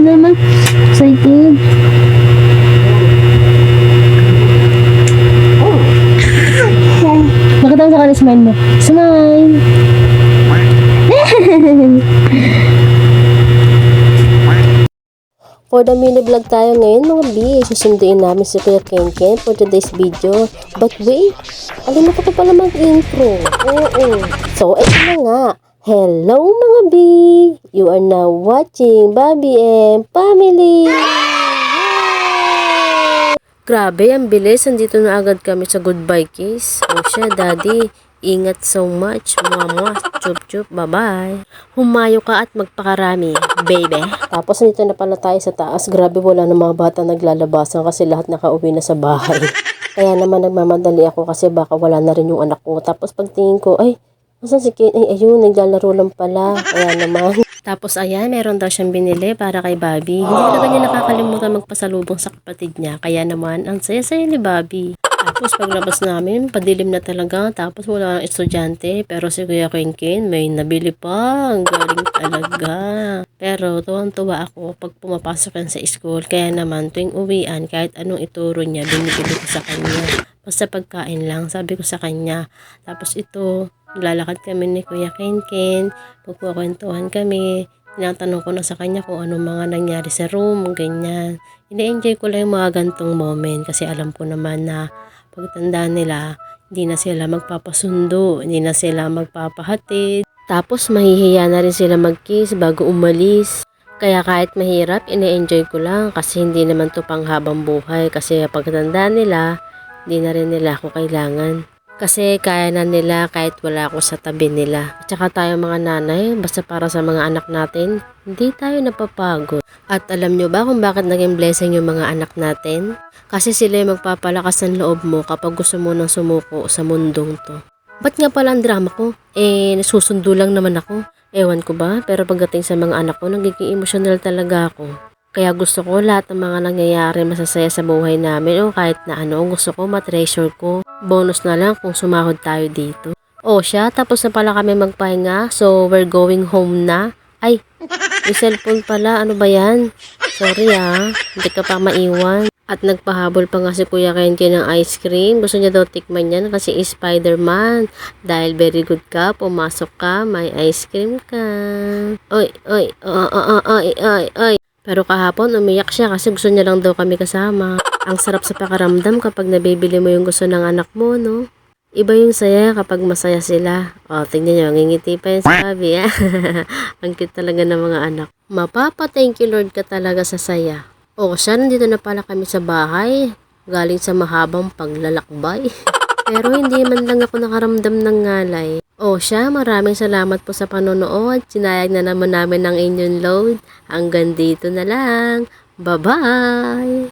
problema. Excited. Bakit ang sakali smile mo? Smile! For the mini vlog tayo ngayon mga B, susunduin namin si Kuya Ken Ken for today's video. But wait, alam mo pa pala mag-intro. Oo, oo. So, ito na nga. Hello mga B! You are now watching Bobby and Family! Grabe, ang bilis. Andito na agad kami sa goodbye kiss. O siya, daddy. Ingat so much. Mwah, Chup, chup. Bye-bye. Humayo ka at magpakarami, baby. Tapos nito na pala tayo sa taas. Grabe, wala na mga bata naglalabasan kasi lahat nakauwi na sa bahay. Kaya naman nagmamadali ako kasi baka wala na rin yung anak ko. Tapos pagtingin ko, ay, Nasaan si Kate? Ay, ayun, naglalaro lang pala. Kaya naman. Tapos ayan, meron daw siyang binili para kay Bobby. Hindi talaga niya nakakalimutan magpasalubong sa kapatid niya. Kaya naman, ang saya-saya ni Bobby. Tapos paglabas namin, padilim na talaga. Tapos wala nang estudyante. Pero si Kuya Kenken, may nabili pa. Ang galing talaga. Pero tuwang-tuwa ako pag pumapasok sa school. Kaya naman, tuwing uwian, kahit anong ituro niya, binibili ko sa kanya. Basta pagkain lang, sabi ko sa kanya. Tapos ito, lalakad kami ni Kuya Kenken, magkukwentuhan kami. Tinatanong ko na sa kanya kung anong mga nangyari sa room, ganyan. Ine-enjoy ko lang yung mga gantong moment kasi alam ko naman na pagtanda nila, hindi na sila magpapasundo, hindi na sila magpapahatid. Tapos mahihiya na rin sila mag-kiss bago umalis. Kaya kahit mahirap, ine-enjoy ko lang kasi hindi naman to panghabang buhay kasi pagtanda nila, hindi na rin nila ako kailangan. Kasi kaya na nila kahit wala ako sa tabi nila. At saka tayo mga nanay, basta para sa mga anak natin, hindi tayo napapagod. At alam nyo ba kung bakit naging blessing yung mga anak natin? Kasi sila yung magpapalakas ng loob mo kapag gusto mo nang sumuko sa mundong to. Ba't nga pala ang drama ko? Eh, nasusundo lang naman ako. Ewan ko ba, pero pagdating sa mga anak ko, nagiging emotional talaga ako. Kaya gusto ko lahat ng mga nangyayari masasaya sa buhay namin o kahit na ano, gusto ko matreasure ko. Bonus na lang kung sumahod tayo dito. O siya, tapos na pala kami magpahinga, so we're going home na. Ay, may cellphone pala, ano ba yan? Sorry ah, hindi ka pa maiwan. At nagpahabol pa nga si Kuya Kenke ng ice cream. Gusto niya daw tikman yan kasi Spider-Man. Dahil very good ka, pumasok ka, may ice cream ka. Oy, oy, oy, oy, oy, oy, oy. Pero kahapon umiyak siya kasi gusto niya lang daw kami kasama. Ang sarap sa pakaramdam kapag nabibili mo yung gusto ng anak mo, no? Iba yung saya kapag masaya sila. O, tingnan nyo, ngingiti pa yung sabi, ah. Ang cute talaga ng mga anak. Mapapa, thank you Lord ka talaga sa saya. O, siya, nandito na pala kami sa bahay. Galing sa mahabang paglalakbay. Pero hindi man lang ako nakaramdam ng ngalay. O siya, maraming salamat po sa panonood. Sinayag na naman namin ang inyong load. Hanggang dito na lang. Bye-bye!